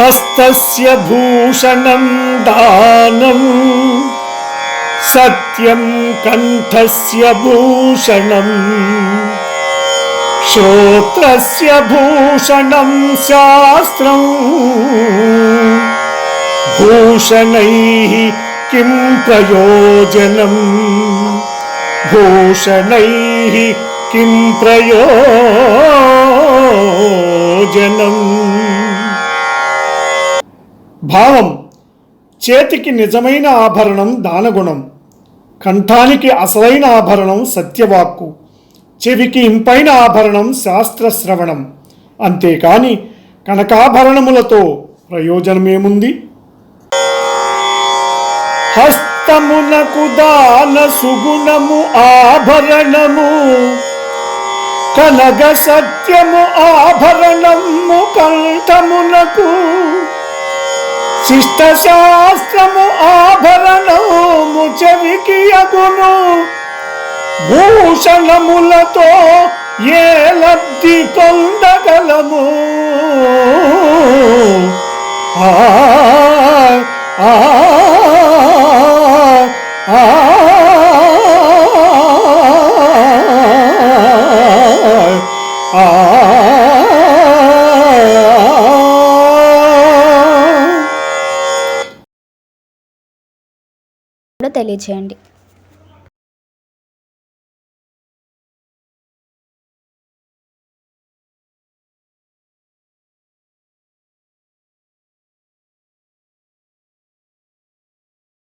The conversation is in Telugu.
ഹസ്തസ്യ ഭൂഷണം ദാനം. സത്യം കണ്ഠസ്യ ഭൂഷണം. ശ്രോത്രസ്യ ഭൂഷണം ശാസ്ത്രം. ഭൂഷണൈ കിം പ്രയോജനം? ഭൂഷണൈ കിം പ്രയോജനം? భావం చేతికి నిజమైన ఆభరణం దానగుణం కంఠానికి అసలైన ఆభరణం సత్యవాక్కు చెవికి ఇంపైన ఆభరణం శాస్త్రశ్రవణం. అంతేకాని కనకాభరణములతో ప్రయోజనమేముంది? హస్తమునకు దాన సుగుణము ఆభరణము కనగ సత్యము ఆభరణము కంఠమునకు శిష్ట శాస్త్రము ఆభరణము చెవికి అగును. భూషణములతో ఏ లబ్ధి పొందగలము? కూడా తెలియచేయండి.